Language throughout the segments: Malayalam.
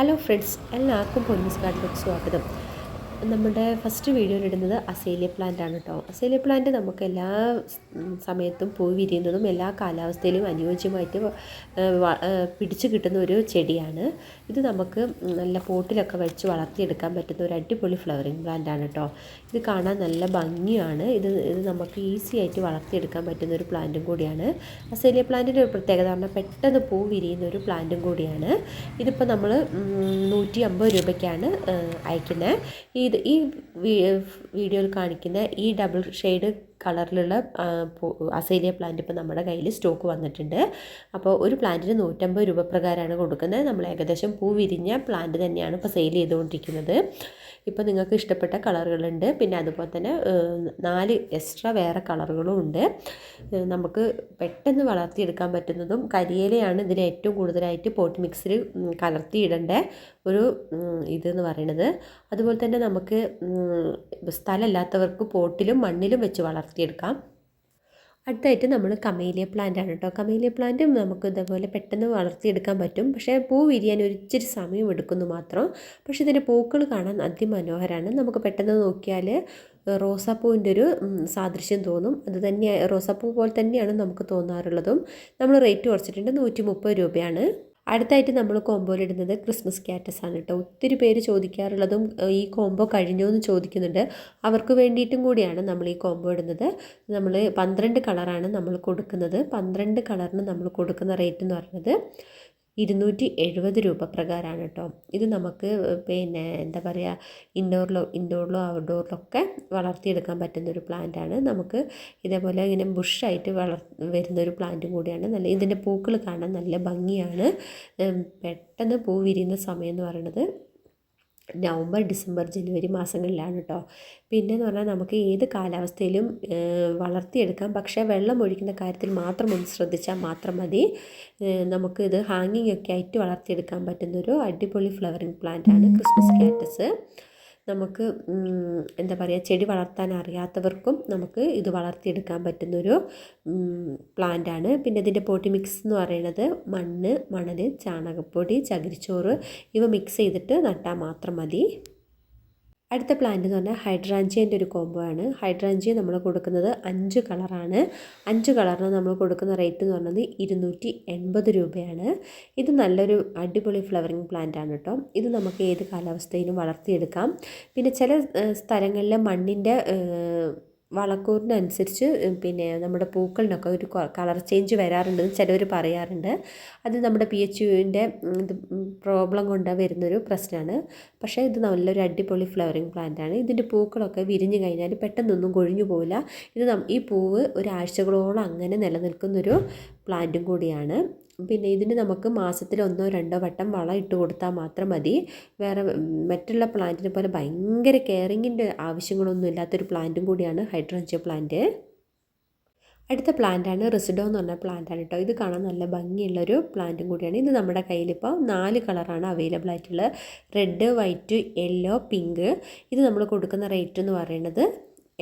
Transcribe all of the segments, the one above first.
ഹലോ ഫ്രണ്ട്സ് എല്ലാവർക്കും പോലീസ് കാർഡിലേക്ക് സ്വാഗതം നമ്മുടെ ഫസ്റ്റ് വീഡിയോയിൽ ഇടുന്നത് അസേലിയ പ്ലാന്റ് ആണ് കേട്ടോ അസേലിയ പ്ലാന്റ് നമുക്ക് എല്ലാ സമയത്തും പൂ വിരിയുന്നതും എല്ലാ കാലാവസ്ഥയിലും അനുയോജ്യമായിട്ട് പിടിച്ചു കിട്ടുന്ന ഒരു ചെടിയാണ്. ഇത് നമുക്ക് നല്ല പോട്ടിലൊക്കെ വെച്ച് വളർത്തിയെടുക്കാൻ പറ്റുന്ന ഒരു അടിപൊളി ഫ്ലവറിങ് പ്ലാന്റ് ആണ് കേട്ടോ ഇത് കാണാൻ നല്ല ഭംഗിയാണ്. ഇത് ഇത് നമുക്ക് ഈസി ആയിട്ട് വളർത്തിയെടുക്കാൻ പറ്റുന്ന ഒരു പ്ലാന്റും കൂടിയാണ്. അസേലിയ പ്ലാന്റിന്റെ ഒരു പ്രത്യേകത പറഞ്ഞാൽ പെട്ടെന്ന് പൂ വിരിയുന്ന ഒരു പ്ലാന്റും കൂടിയാണ്. ഇതിപ്പോൾ നമ്മൾ നൂറ്റി അമ്പത് രൂപയ്ക്കാണ് അയക്കുന്നത് ഇത് ഈ വീഡിയോയിൽ കാണിക്കുന്ന ഈ ഡബിൾ ഷെയ്ഡ് കളറിലുള്ള അസേലിയ പ്ലാന്റ് ഇപ്പോൾ നമ്മുടെ കയ്യിൽ സ്റ്റോക്ക് വന്നിട്ടുണ്ട്. അപ്പോൾ ഒരു പ്ലാന്റിന് നൂറ്റമ്പത് രൂപ പ്രകാരമാണ് കൊടുക്കുന്നത്. നമ്മൾ ഏകദേശം പൂ വിരിഞ്ഞ പ്ലാന്റ് തന്നെയാണ് ഇപ്പോൾ സെയിൽ ചെയ്തുകൊണ്ടിരിക്കുന്നത്. ഇപ്പോൾ നിങ്ങൾക്ക് ഇഷ്ടപ്പെട്ട കളറുകളുണ്ട്. പിന്നെ അതുപോലെ തന്നെ നാല് എക്സ്ട്രാ വേറെ കളറുകളും ഉണ്ട്. നമുക്ക് പെട്ടെന്ന് വളർത്തിയെടുക്കാൻ പറ്റുന്നതും കരിയിലയാണ് ഇതിന് ഏറ്റവും കൂടുതലായിട്ട് പോട്ട് മിക്സിൽ കലർത്തിയിടേണ്ട ഒരു ഇതെന്ന് പറയുന്നത് അതുപോലെ തന്നെ നമുക്ക് സ്ഥലമില്ലാത്തവർക്ക് പോട്ടിലും മണ്ണിലും വെച്ച് വളർത്തിയെടുക്കാം അടുത്തായിട്ട് നമ്മൾ കമേലിയ പ്ലാന്റ് ആണ് കേട്ടോ കമേലിയ പ്ലാന്റ് നമുക്ക് ഇതേപോലെ പെട്ടെന്ന് വളർത്തിയെടുക്കാൻ പറ്റും. പക്ഷേ പൂ വിരിയാൻ ഒരിച്ചിരി സമയം എടുക്കുന്നു മാത്രം. പക്ഷേ ഇതിന്റെ പൂക്കൾ കാണാൻ അതിമനോഹരമാണ് നമുക്ക് പെട്ടെന്ന് നോക്കിയാൽ റോസാപ്പൂവിന്റെ ഒരു സാദൃശ്യം തോന്നും. അത് തന്നെ റോസാപ്പൂ പോലെ തന്നെയാണ് നമുക്ക് തോന്നാറുള്ളതും. നമ്മൾ റേറ്റ് കുറച്ചിട്ടുണ്ട് നൂറ്റി രൂപയാണ്. അടുത്തായിട്ട് നമ്മൾ കോമ്പോയിലിടുന്നത് ക്രിസ്മസ് കാറ്റസ് ആണ് കേട്ടോ. ഒത്തിരി പേര് ചോദിക്കാറുള്ളതും ഈ കോംബോ കഴിഞ്ഞോ എന്ന് ചോദിക്കുന്നുണ്ട്. അവർക്ക് വേണ്ടിയിട്ടും കൂടിയാണ് നമ്മൾ ഈ കോംബോ ഇടുന്നത്. നമ്മൾ പന്ത്രണ്ട് കളറാണ് നമ്മൾ കൊടുക്കുന്നത്. പന്ത്രണ്ട് കളറിന് നമ്മൾ കൊടുക്കുന്ന റേറ്റ് എന്ന് പറയുന്നത്. ഇരുന്നൂറ്റി എഴുപത് രൂപ പ്രകാരമാണ് കേട്ടോ. ഇത് നമുക്ക് പിന്നെ എന്താ പറയുക ഇൻഡോറിലോ ഇൻഡോറിലോ ഔട്ട്ഡോറിലോ ഒക്കെ വളർത്തിയെടുക്കാൻ പറ്റുന്ന ഒരു പ്ലാന്റാണ്. നമുക്ക് ഇതേപോലെ ഇങ്ങനെ ബുഷായിട്ട് വളർ വരുന്ന ഒരു പ്ലാന്റും കൂടിയാണ്. നല്ല ഇതിന്റെ പൂക്കൾ കാണാൻ നല്ല ഭംഗിയാണ്. പെട്ടെന്ന് പൂ വിരിയുന്ന സമയം എന്ന് പറയുന്നത്. നവംബർ ഡിസംബർ ജനുവരി മാസങ്ങളിലാണ് കേട്ടോ പിന്നെ എന്ന് പറഞ്ഞാൽ നമുക്ക് ഏത് കാലാവസ്ഥയിലും വളർത്തിയെടുക്കാം. പക്ഷേ വെള്ളം ഒഴിക്കുന്ന കാര്യത്തിൽ മാത്രം ഒന്ന് ശ്രദ്ധിച്ചാൽ മാത്രം മതി. നമുക്കിത് ഹാങ്ങിങ് ഒക്കെ ആയിട്ട് വളർത്തിയെടുക്കാൻ പറ്റുന്നൊരു അടിപൊളി ഫ്ലവറിങ് പ്ലാന്റ് ആണ് ക്രിസ്മസ് കാറ്റസ്. നമുക്ക് എന്താ പറയുക ചെടി വളർത്താൻ അറിയാത്തവർക്കും നമുക്ക് ഇത് വളർത്തിയെടുക്കാൻ പറ്റുന്നൊരു പ്ലാന്റാണ്. പിന്നെ ഇതിന്റെ പോട്ടി മിക്സ് എന്ന് പറയുന്നത് മണ്ണ് മണൽ ചാണകപ്പൊടി ചകിരിച്ചോറ് ഇവ മിക്സ് ചെയ്തിട്ട് നട്ടാൽ മാത്രം മതി. അടുത്ത പ്ലാന്റ് എന്ന് പറഞ്ഞാൽ ഹൈഡ്രാഞ്ചിയന്റെ ഒരു കോംബോ ആണ്. ഹൈഡ്രാഞ്ചിയ നമ്മൾ കൊടുക്കുന്നത് അഞ്ച് കളറാണ് അഞ്ച് കളറിന് നമ്മൾ കൊടുക്കുന്ന റേറ്റ് എന്ന് പറയുന്നത് ഇരുന്നൂറ്റി എൺപത് രൂപയാണ്. ഇത് നല്ലൊരു അടിപൊളി ഫ്ലവറിങ് പ്ലാന്റ് ആണ് കേട്ടോ ഇത് നമുക്ക് ഏത് കാലാവസ്ഥയിലും വളർത്തിയെടുക്കാം. പിന്നെ ചില സ്ഥലങ്ങളിലെ മണ്ണിന്റെ വളക്കൂറിനനുസരിച്ച് പിന്നെ നമ്മുടെ പൂക്കളിനൊക്കെ ഒരു കളർ ചേഞ്ച് വരാറുണ്ടെന്ന് ചിലവർ പറയാറുണ്ട്. അത് നമ്മുടെ പി എച്ച് യുവിന്റെ ഇത് പ്രോബ്ലം കൊണ്ട് വരുന്നൊരു പ്രശ്നമാണ് പക്ഷേ ഇത് നല്ലൊരു അടിപൊളി ഫ്ലവറിങ് പ്ലാന്റ് ആണ് ഇതിന്റെ പൂക്കളൊക്കെ വിരിഞ്ഞു കഴിഞ്ഞാൽ പെട്ടെന്നൊന്നും കൊഴിഞ്ഞു പോവില്ല. ഇത് ഈ പൂവ് ഒരാഴ്ചകളോളം അങ്ങനെ നിലനിൽക്കുന്നൊരു പ്ലാന്റും കൂടിയാണ്. പിന്നെ ഇതിന് നമുക്ക് മാസത്തിൽ ഒന്നോ രണ്ടോ വട്ടം വളം ഇട്ട് കൊടുത്താൽ മാത്രം മതി. വേറെ മറ്റുള്ള പ്ലാന്റിനെ പോലെ ഭയങ്കര കെയറിങ്ങിന്റെ ആവശ്യങ്ങളൊന്നും ഇല്ലാത്തൊരു പ്ലാന്റും കൂടിയാണ് ഹൈഡ്രഞ്ചിയ പ്ലാന്റ്. അടുത്ത പ്ലാന്റാണ് റിസിഡോ എന്ന് പറഞ്ഞ പ്ലാന്റാണ് കേട്ടോ. ഇത് കാണാൻ നല്ല ഭംഗിയുള്ളൊരു പ്ലാന്റും കൂടിയാണ്. ഇത് നമ്മുടെ കയ്യിലിപ്പോൾ നാല് കളറാണ് അവൈലബിൾ ആയിട്ടുള്ളത്. റെഡ് വൈറ്റ് യെല്ലോ പിങ്ക് ഇത് നമ്മൾ കൊടുക്കുന്ന റേറ്റ് എന്ന് പറയുന്നത്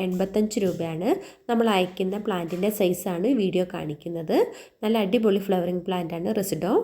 എൺപത്തഞ്ച് രൂപയാണ് നമ്മൾ അയക്കുന്ന പ്ലാന്റിന്റെ സൈസാണ് വീഡിയോ കാണിക്കുന്നത്. നല്ല അടിപൊളി ഫ്ലവറിങ് പ്ലാന്റാണ് റെസിഡോ.